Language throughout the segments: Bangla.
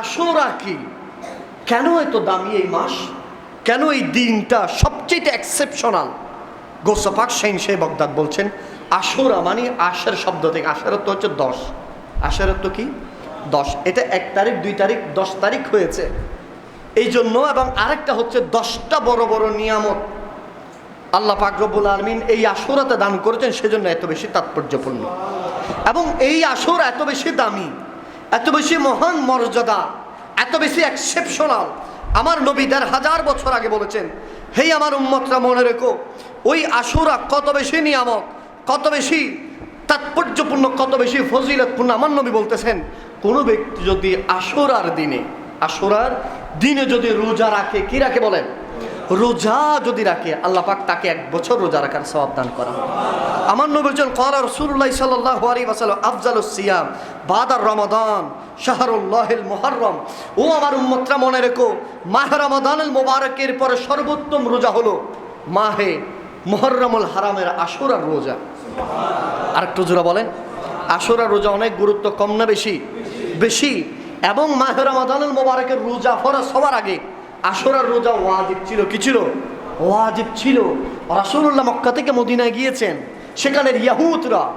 আশুরা কি? কেন এত দামি এই মাস? কেন এই দিনটা সবচেয়ে এক্সেপশনাল গোসাপাক সেন সে বগদাদ বলছেন আশুরা মানে আশের শব্দ থেকে। আশের অর্থ হচ্ছে দশ। আশের অর্থ কি? দশ। এটা এক তারিখ, দুই তারিখ, দশ তারিখ হয়েছে। এই জন্য এবং আরেকটা হচ্ছে দশটা বড় বড় নিয়ামত। আল্লাহ পাকরবুল আলমিন এই আসরাতে দান করেছেন, সেজন্য এত বেশি তাৎপর্যপূর্ণ। এবং এই আসর এত বেশি দামি এত বেশি মহান মর্যাদা, এত বেশি এক্সেপশনাল আমার নবী দেড় হাজার বছর আগে বলেছেন, হেই আমার উম্মতরা, মনে রেখো, ওই আশুরা কত বেশি নিয়ামক কত বেশি তাৎপর্যপূর্ণ, কত বেশি ফজিলতপূর্ণ। আমার নবী বলতেছেন, কোনো ব্যক্তি যদি আশুরার দিনে আশুরার দিনে যদি রোজা রাখে, কি রাখে বলেন? রোজা যদি রাখে, আল্লাহ পাক তাকে এক বছর রোজা রাখার সওয়াব দান করা আমার নবীজন বলছেন কলা রসুল্লাহ সাল্লাল্লাহু আলাইহি ওয়াসাল্লাম, আফজালুস সিয়াম বাদার রমাদান, শাহরুল্লাহিল মুহররম। ও আমার উম্মতরা, মনে রেখো, মাহ রমাদানুল মোবারকের পরে সর্বোত্তম রোজা হলো মাহে মুহররমুল হারামের আশুরার রোজা। আরেকটু জোরা বলেন, আশুরার রোজা অনেক গুরুত্ব, কম না বেশি? বেশি। এবং মাহের রমাদানুল মোবারকের রোজা ফরজ সবার আগে আশুরার রোজা ওয়াজিব ছিল, কি ছিল? ওয়াজিব ছিল। রাসুল্লাহ মক্কা থেকে মদিনায় গিয়েছেন। সেখানের ইয়াহুতরা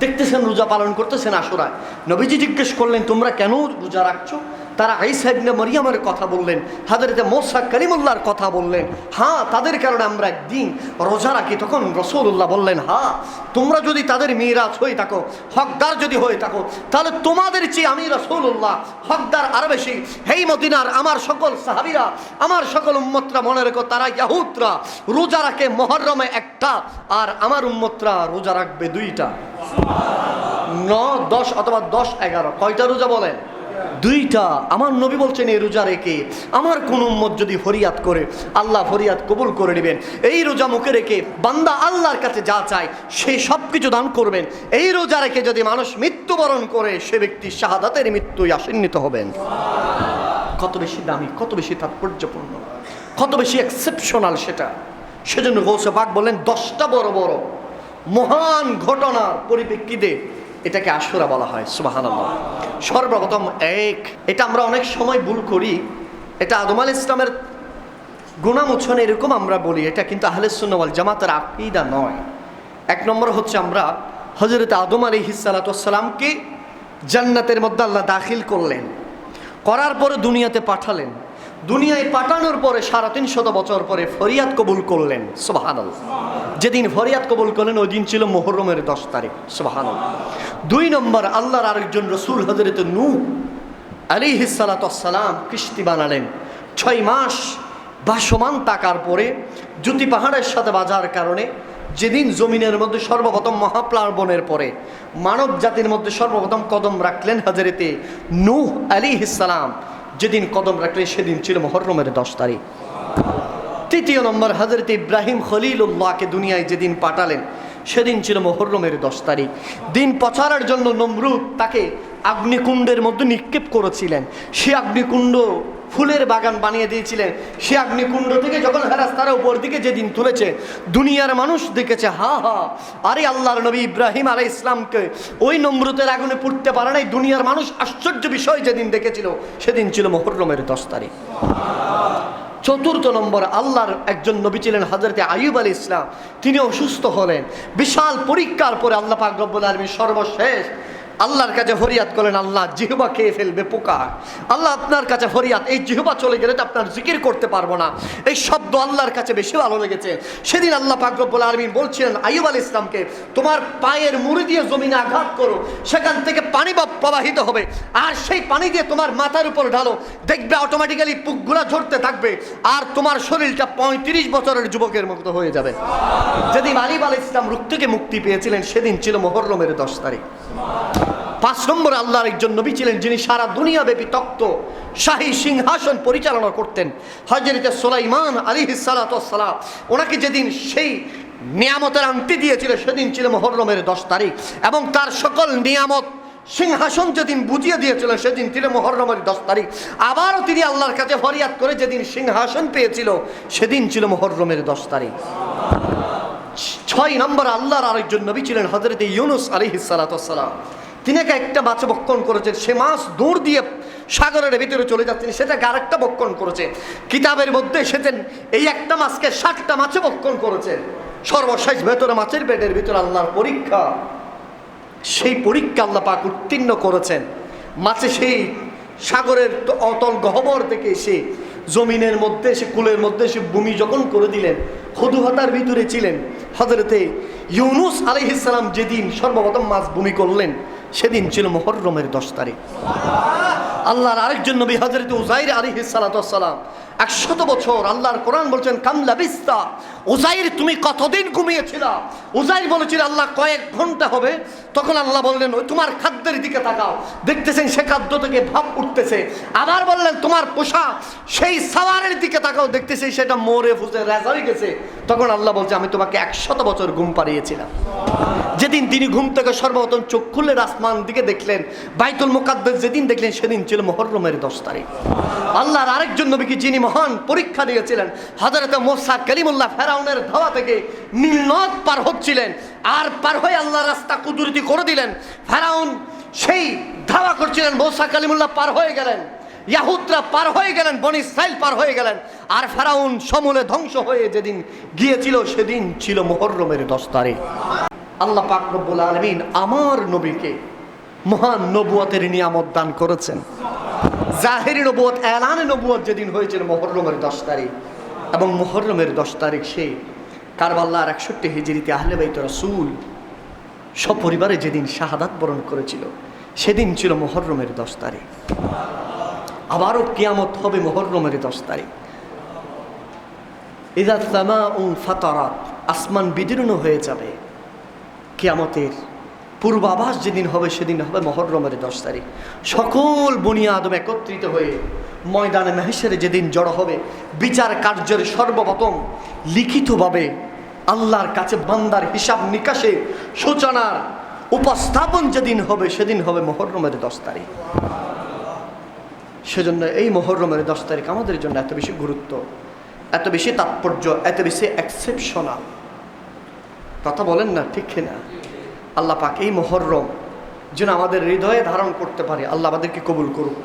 দেখতেছেন রোজা পালন করতেছেন আসরায়। নবীজি জিজ্ঞেস করলেন, তোমরা কেন রোজা রাখছো? তারা আইসা মরিয়ামের কথা বললেন হাজরতে মোসা করিমুল্লাহর কথা বললেন হ্যাঁ তাদের কারণে আমরা একদিন রোজা রাখি। তখন রসুল্লাহ বললেন হ্যাঁ তোমরা যদি তাদের মেয়েরাজ হয়ে থাকো, হকদার যদি হয়ে থাকো, তাহলে তোমাদের চেয়ে আমি রসুল্লাহ হকদার আরও বেশি। হেই মদিনার, আমার সকল সাহাবিরা, আমার সকল উম্মতরা, মনে রেখো, তারা ইয়াহুদরা, রোজা রাখে মহরমে একটা, আর আমার উম্মতরা রোজা রাখবে দুইটা। ন, দশ অথবা দশ, এগারো, কয়টা রোজা বলেন? দুইটা, আমার নবী বলছেন, এই রোজা রেখে আমার কোন উম্মত যদি ফরিয়াদ করে, আল্লাহ ফরিয়াদ কবুল করে নেবেন। এই রোজা মুখে রেখে বান্দা আল্লাহর কাছে যা চায়, সে সব কিছু দান করবেন। এই রোজা রেখে যদি মানুষ মৃত্যুবরণ করে, সে ব্যক্তি শাহাদাতের মৃত্যুই আসন্নিত হবেন। কত বেশি দামি, কত বেশি তাৎপর্যপূর্ণ, কত বেশি এক্সেপশনাল সেটা। সেজন্য গৌসে পাক বললেন, দশটা বড় বড়, মহান ঘটনার পরিপ্রেক্ষিতে এটাকে আশুরা বলা হয় সুবাহান সর্বপ্রথম এক। এটা আমরা অনেক সময় ভুল করি। এটা আদম আল ইসলামের গুণামোচন এরকম আমরা বলি। এটা কিন্তু আহলে সুন্নওয়াল জামাতের আকিদা নয়। এক নম্বর হচ্ছে আমরা হজরত আদম আলী হিসালাতামকে জান্নাতের মধ্যে আল্লাহ দাখিল করলেন। করার পরে দুনিয়াতে পাঠালেন। দুনিয়ায় পাঠানোর পরে সাড়ে তিন শত বছর পরে ফরিয়াদ কবুল করলেন। সোহান যেদিন ফরিয়াদ কবুল করলেন, ওই দিন ছিল মোহরমের দশ তারিখ সোহান দুই নম্বর, আল্লাহর আরেকজন রসুল হজরত নূ আলী হিসালাতাম কিস্তি বানালেন। ছয় মাস ভাসমান তাকার পরে জ্যোতি পাহাড়ের সাথে বাজার কারণে যেদিন জমিনের মধ্যে সর্বপ্রথম মহাপ্লাবনের পরে মানব জাতির মধ্যে সর্বপ্রথম কদম রাখলেন হাজারেতে নূহ আলী ইসালাম যেদিন কদম রাখলেন, সেদিন ছিল মহরমের দশ তারিখ। তৃতীয় নম্বর হজরত ইব্রাহিম খলিলুল্লাহকে দুনিয়ায় যেদিন পাঠালেন, সেদিন ছিল মহরমের দশ তারিখ। দিন পচারার জন্য নমরুদ তাকে আগ্নিকুণ্ডের মধ্যে নিক্ষেপ করেছিলেন। সে আগ্নিকুণ্ড ফুলের বাগান বানিয়ে দিয়েছিলেন। সে আগ্নিকুণ্ড থেকে যখন হেরাস তারা উপর দিকে যেদিন তুলেছে, দুনিয়ার মানুষ দেখেছে, হা হা, আরে আল্লাহর নবী ইব্রাহিম আলাই ইসলামকে ওই নমরুতের আগুনে পুড়তে পারে নাই। দুনিয়ার মানুষ আশ্চর্য বিষয় যেদিন দেখেছিল, সেদিন ছিল মহরমের দশ তারিখ। চতুর্থ নম্বর আল্লাহর একজন নবী ছিলেন হজরতে আয়ুব আলী ইসলাম তিনি অসুস্থ হলেন। বিশাল পরীক্ষার পরে আল্লাহ পাক রব্বুল আলমী সর্বশেষ আল্লাহর কাছে ফরিয়াদ করেন আল্লাহ, জিহবা খেয়ে ফেলবে, পোকা। আল্লাহ আপনার কাছে ফরিয়াদ, এই জিহবা চলে গেলে তো আপনার জিকির করতে পারব না। এই শব্দ আল্লাহর কাছে বেশি ভালো লেগেছে। সেদিন আল্লাহ পাকরবুল আলমিন বলছিলেন আইব আল ইসলামকে তোমার পায়ের মুড়ি দিয়ে জমিনে আঘাত করো, সেখান থেকে পানি প্রবাহিত হবে। আর সেই পানি দিয়ে তোমার মাথার উপর ঢালো, দেখবে অটোমেটিক্যালি পুকগুলা ঝরতে থাকবে, আর তোমার শরীরটা পঁয়ত্রিশ বছরের যুবকের মতো হয়ে যাবে। যেদিন আলিব আল ইসলাম রুখ থেকে মুক্তি পেয়েছিলেন, সেদিন ছিল মোহরমের দশ তারিখ। পাঁচ নম্বর আল্লাহর একজন নবী ছিলেন যিনি সারা দুনিয়া ব্যাপী তক্ত, শাহী সিংহাসন পরিচালনা করতেন। হজরত সোলাইমান আলী সালাতাম ওনাকে যেদিন সেই নিয়ামতের আংটি দিয়েছিল, সেদিন ছিল মহরমের দশ তারিখ এবং তার সকল নিয়ামত সিংহাসন যেদিন বুঝিয়ে দিয়েছিলেন সেদিন তিনি মহরমের দশ তারিখ। আবারও তিনি আল্লাহর কাছে ফরিয়াদ করে যেদিন সিংহাসন পেয়েছিল, সেদিন ছিল মহরমের দশ তারিখ। ছয় নম্বর আল্লাহর আরেকজন নবী ছিলেন হজরত ইউনুস আলী সালাতাম তিনি একা একটা মাছ বক্ষণ করেছেন সে মাছ দূর দিয়ে সাগরের ভিতরে চলে যাচ্ছেন সেটাকে আরেকটা বক্ষণ করেছে। কিতাবের মধ্যে সেদিন এই একটা মাছকে ষাটটা মাছে বক্ষণ করেছেন সর্বশেষ ভেতরে মাছের পেটের ভিতরে আল্লাহর পরীক্ষা। সেই পরীক্ষা আল্লাহ পাক উত্তীর্ণ করেছেন। মাছে সেই সাগরের অতল গহবর থেকে এসে জমিনের মধ্যে, সে কুলের মধ্যে সে ভূমি যখন করে দিলেন হদুহাতার ভিতরে ছিলেন হজরতে ইউনুস আলহিসাল্লাম যেদিন সর্বপ্রথম মাছ ভূমি করলেন সেদিন ছিল মহরমের দশ তারিখ। আল্লাহর আরেকজন নবী হজরত উজাইর আলী সালাতাম একশত বছর আল্লাহর কোরআন বলছেন, কামলা বিস্তা। উজাইর তুমি কতদিন ঘুমিয়েছিল? উজাইর বলেছিল, আল্লাহ কয়েক ঘণ্টা হবে। তখন আল্লাহ বললেন, ওই তোমার খাদ্যের দিকে তাকাও। দেখতেছেন সে খাদ্য থেকে ভাব উঠতেছে। আবার বললেন, তোমার পোষা সেই সাওয়ারের দিকে তাকাও। দেখতেছি সেটা মোরে ফুসে রেজারি গেছে। তখন আল্লাহ বলছে, আমি তোমাকে একশত বছর ঘুম পাড়িয়েছিলাম। যেদিন তিনি ঘুম থেকে সর্বপ্রথম চোখ খুলে আসমান দিকে দেখলেন, বাইতুল মোকাদ্দের যেদিন দেখলেন সেদিন ছিল মহরমের দশ তারিখ। আল্লাহর আরেকজন নবীকে যিনি মহান পরীক্ষা দিয়েছিলেন হজরত মোসা কলিমুল্লাহ ফেরাউনের ধাওয়া থেকে নীলনদ পার হচ্ছিলেন, আর পার হয়ে আল্লাহ রাস্তা কুদরতি করে দিলেন। ফেরাউন সেই ধাওয়া করছিলেন, মোসা কালিমুল্লাহ পার হয়ে গেলেন, ইয়াহুদরা পার হয়ে গেলেন, বনি ইসরাইল পার হয়ে গেলেন, আর ফেরাউন সমূলে ধ্বংস হয়ে যেদিন গিয়েছিল সেদিন ছিল মোহরমের দশ তারিখ। আল্লাহ পাক রব্বুল আলমিন আমার নবীকে মহান নবুয়তের নিয়ামত দান করেছেন। জাহেরি নবুয়ত, এলানে নবুয়ত যেদিন হয়েছিল মোহরমের দশ তারিখ। এবং মোহরমের দশ তারিখ সে কারবাল্লার একষট্টি হিজড়িতে আহলে বাইত রসুল সপরিবারে যেদিন শাহাদাত বরণ করেছিল, সেদিন ছিল মোহরমের দশ তারিখ। আবারও কিয়ামত হবে মোহরমের দশ তারিখ। ইদা সামা উং ফাতারাত, আসমান বিদীর্ণ হয়ে যাবে। কিয়ামতের পূর্বাভাস যেদিন হবে, সেদিন হবে মহরমের দশ তারিখ। সকল বনিয়া আদম একত্রিত হয়ে ময়দানে মেহেশ্বরে যেদিন জড়ো হবে, বিচার কার্যের সর্বপ্রথম লিখিতভাবে আল্লাহর কাছে বান্দার হিসাব নিকাশে সূচনার উপস্থাপন যেদিন হবে, সেদিন হবে মহরমের দশ তারিখ। সেজন্য এই মহরমের দশ তারিখ আমাদের জন্য এত বেশি গুরুত্ব, এত বেশি তাৎপর্য, এত বেশি এক্সেপশনাল কথা বলেন না, ঠিক কিনা? আল্লাহ পাক এই মহরম যেন আমাদের হৃদয়ে ধারণ করতে পারে। আল্লাহ আমাদেরকে কবুল করুক।